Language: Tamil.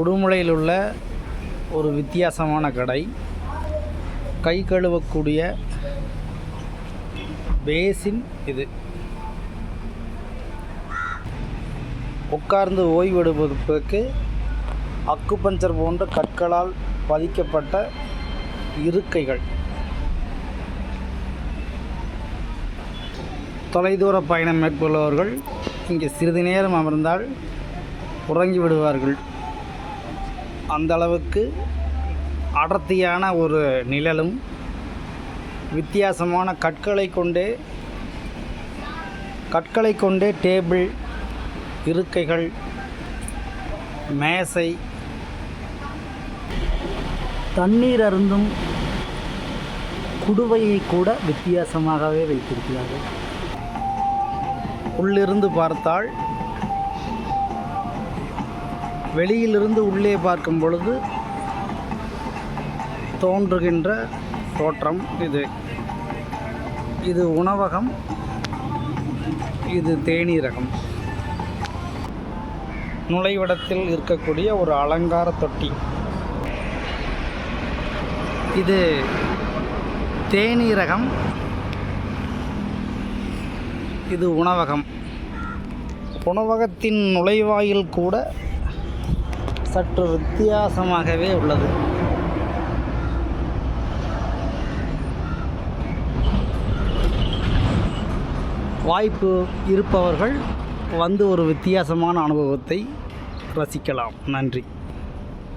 குடுமலையில் உள்ள ஒரு வித்தியாசமான கடை. கை கழுவக்கூடிய பேசின் இது. உட்கார்ந்து ஓய்வெடுப்பதற்கு அக்குபஞ்சர் போன்ற கற்களால் பதிக்கப்பட்ட இருக்கைகள். தொலைதூர பயணம் மேற்கொள்பவர்கள் இங்கே சிறிது நேரம் அமர்ந்தால் உறங்கி விடுவார்கள் அந்தளவுக்கு அடர்த்தியான ஒரு நிழலும் வித்தியாசமான கற்களை கொண்டே கற்களை கொண்டே டேபிள் இருக்கைகள் மேசை தண்ணீர் அருந்தும் குடுவையை கூட வித்தியாசமாகவே வைத்திருக்கிறார்கள். உள்ளிருந்து பார்த்தால் வெளியிலிருந்து உள்ளே பார்க்கும் பொழுது தோன்றுகின்ற தோற்றம் இது. இது உணவகம் இது தேநீரகம் நுழைவிடத்தில் இருக்கக்கூடிய ஒரு அலங்கார தொட்டி. இது தேநீரகம் இது உணவகம். உணவகத்தின் நுழைவாயில் கூட சற்று வித்தியாசமாகவே உள்ளது. வாய்ப்பு இருப்பவர்கள் வந்து ஒரு வித்தியாசமான அனுபவத்தை ரசிக்கலாம். நன்றி.